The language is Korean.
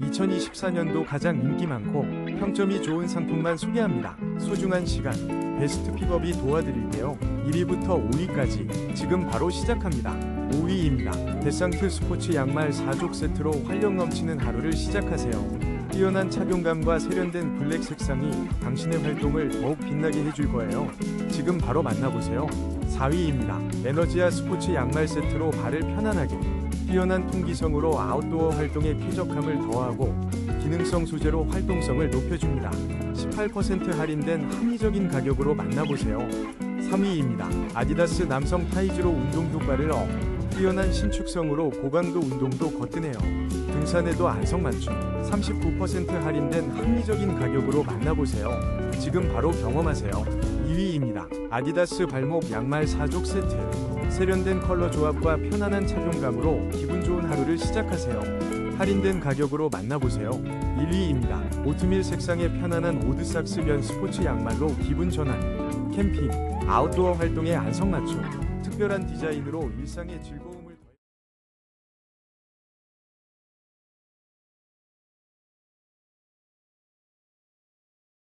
2024년도 가장 인기 많고 평점이 좋은 상품만 소개합니다. 소중한 시간, 베스트 픽업이 도와드릴게요. 1위부터 5위까지 지금 바로 시작합니다. 5위입니다. 데상트 스포츠 양말 4족 세트로 활력 넘치는 하루를 시작하세요. 뛰어난 착용감과 세련된 블랙 색상이 당신의 활동을 더욱 빛나게 해줄 거예요. 지금 바로 만나보세요. 4위입니다. 에너지아 스포츠 양말 세트로 발을 편안하게 뛰어난 통기성으로 아웃도어 활동에 쾌적함을 더하고 기능성 소재로 활동성을 높여줍니다. 18% 할인된 합리적인 가격으로 만나보세요. 3위입니다. 아디다스 남성 타이즈로 운동 효과를 업. 뛰어난 신축성으로 고강도 운동도 거뜬해요. 등산에도 안성맞춤. 39% 할인된 합리적인 가격으로 만나보세요. 지금 바로 경험하세요. 2위입니다. 아디다스 발목 양말 4족 세트. 세련된 컬러 조합과 편안한 착용감으로 기분 좋은 하루를 시작하세요. 할인된 가격으로 만나보세요. 1위입니다. 오트밀 색상의 편안한 오드삭스 면 스포츠 양말로 기분 전환. 캠핑, 아웃도어 활동에 안성맞춤. 특별한 디자인으로 일상의 즐거움을